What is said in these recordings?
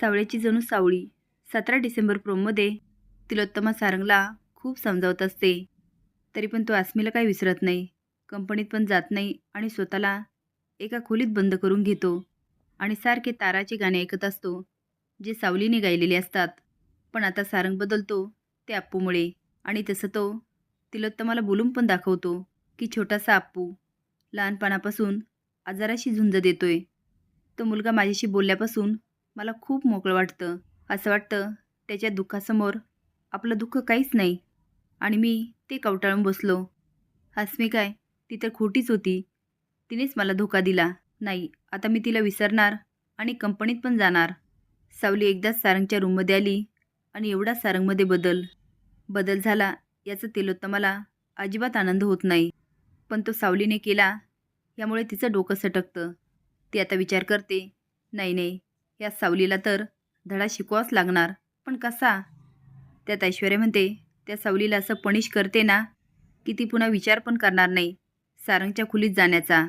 सावळ्याची जणू सावळी सतरा डिसेंबर प्रोममध्ये तिलोत्तमा सारंगला खूप समजावत असते. तरी पण तो आसमीला काही विसरत नाही. कंपनीत पण जात नाही आणि स्वतःला एका खोलीत बंद करून घेतो आणि सारखे ताराचे गाणे ऐकत असतो जे सावलीने गायलेले असतात. पण आता सारंग बदलतो ते आप्पूमुळे आणि तसं तो तिलोत्तमाला बोलून पण दाखवतो की छोटासा आप्पू लहानपणापासून आजाराशी झुंज देतोय. तो मुलगा माझ्याशी बोलल्यापासून मला खूप मोकळं वाटतं. असं वाटतं त्याच्या दुःखासमोर आपलं दुःख काहीच नाही. आणि मी ते कवटाळून बसलो. हसमी काय ती तर खोटीच होती. तिनेच मला धोका दिला. नाही आता मी तिला विसरणार आणि कंपनीत पण जाणार. सावली एकदाच सारंगच्या रूममध्ये आली आणि एवढा सारंगमध्ये बदल. बदल झाला याचा तिलोत्तमाला अजिबात आनंद होत नाही. पण तो सावलीने केला यामुळे तिचं डोकं सटकतं. ती आता विचार करते नाही नाही या सावलीला तर धडा शिकवाच लागणार. पण कसा? त्यात ऐश्वर्या म्हणते त्या सावलीला असं पनिश करते ना की ती पुन्हा विचार पण करणार नाही सारंगच्या खोलीत जाण्याचा.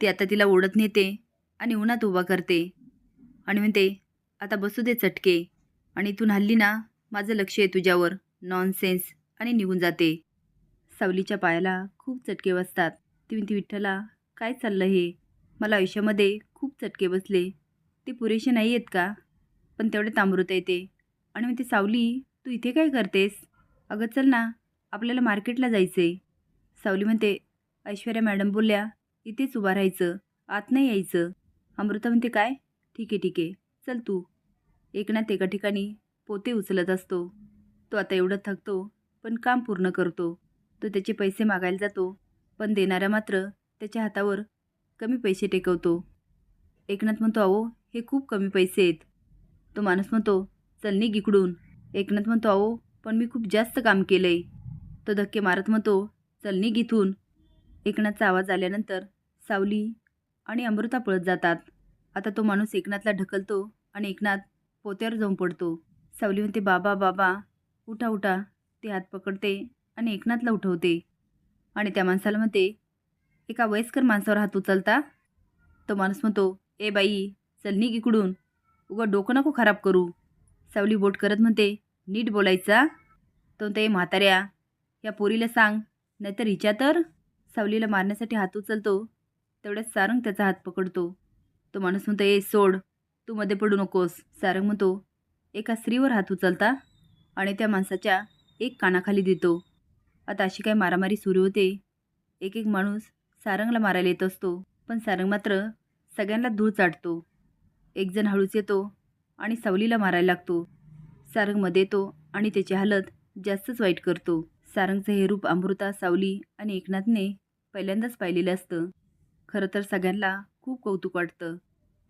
ती आता तिला ओढत नेते आणि उन्हात उभा करते. आणि म्हणते आता बसू दे चटके. आणि इथून हल्ली ना माझं लक्ष आहे तुझ्यावर. नॉनसेन्स आणि निघून जाते. सावलीच्या पायाला खूप चटके बसतात. ती म्हणते विठ्ठला काय चाललं हे? मला आयुष्यामध्ये खूप चटके बसले. ते पुरेसे नाही आहेत का? पण तेवढे तांबरूत येते आणि म्हणते सावली तू इथे काय करतेस? अगं चल ना आपल्याला मार्केटला जायचं आहे सावली म्हणते ऐश्वर्या मॅडम बोलल्या इथेच उभा राहायचं आत नाही यायचं. अमृता म्हणते काय? ठीक आहे ठीक आहे. चल तू. एकनाथ एका ठिकाणी पोते उचलत असतो. तो आता एवढं थकतो पण काम पूर्ण करतो. तो त्याचे पैसे मागायला जातो पण देणारा मात्र त्याच्या हातावर कमी पैसे टेकवतो. एकनाथ म्हणतो अहो हे खूप कमी पैसे आहेत. तो माणूस म्हणतो चल निघ इकडून. एकनाथ म्हणतो अहो पण मी खूप जास्त काम केलं आहे तो धक्के मारत म्हणतो चल निघ इथून. एकनाथचा आवाज आल्यानंतर सावली आणि अमृता पळत जातात. आता तो माणूस एकनाथला ढकलतो आणि एकनाथ पोत्यावर जाऊन पडतो. सावली म्हणते बाबा बाबा उठा उठा. ते हात पकडते आणि एकनाथला उठवते. आणि त्या माणसाला म्हणते एका वयस्कर माणसावर हात उचलता? तो माणूस म्हणतो ए बाई चल निघ इकडून. उगा डोकं नको खराब करू. सावली बोट करत म्हणते नीट बोलायचा तो ते म्हाताऱ्या या पोरीला सांग. नाहीतर हिच्या तर? सावलीला मारण्यासाठी हात उचलतो. तेवढ्यात सारंग त्याचा हात पकडतो. तो माणूस म्हणतो ए सोड. तू मध्ये पडू नकोस. सारंग म्हणतो एका स्त्रीवर हात उचलता आणि त्या माणसाच्या एक कानाखाली देतो. आता अशी काय मारामारी सुरू होते. एक एक माणूस सारंगला मारायला येत असतो. पण सारंग मात्र सगळ्यांना धूळ चाटतो. एकजण हळूच येतो आणि सावलीला मारायला लागतो. सारंगमध्ये येतो आणि त्याची हालत जास्तच वाईट करतो. सारंगचं हे रूप अमृता सावली आणि एकनाथने पहिल्यांदाच पाहिलेलं असतं. खरं तर सगळ्यांना खूप कौतुक वाटतं.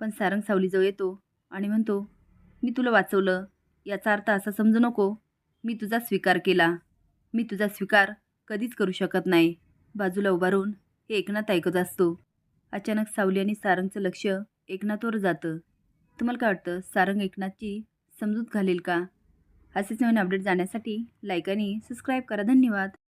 पण सारंग सावलीजवळ येतो आणि म्हणतो मी तुला वाचवलं. याचा अर्थ असा समजू नको. मी तुझा स्वीकार केला. मी तुझा स्वीकार कधीच करू शकत नाही. बाजूला उभारून हे एकनाथ ऐकत असतो. अचानक सावली आणि सारंगचं लक्ष एकनाथवर जातं. तुम्हाला काय वाटतं? सारंग एकनाथची समजूत घालेल का? असेच नवीन अपडेट जाण्यासाठी लाईक आणि सबस्क्राईब करा. धन्यवाद.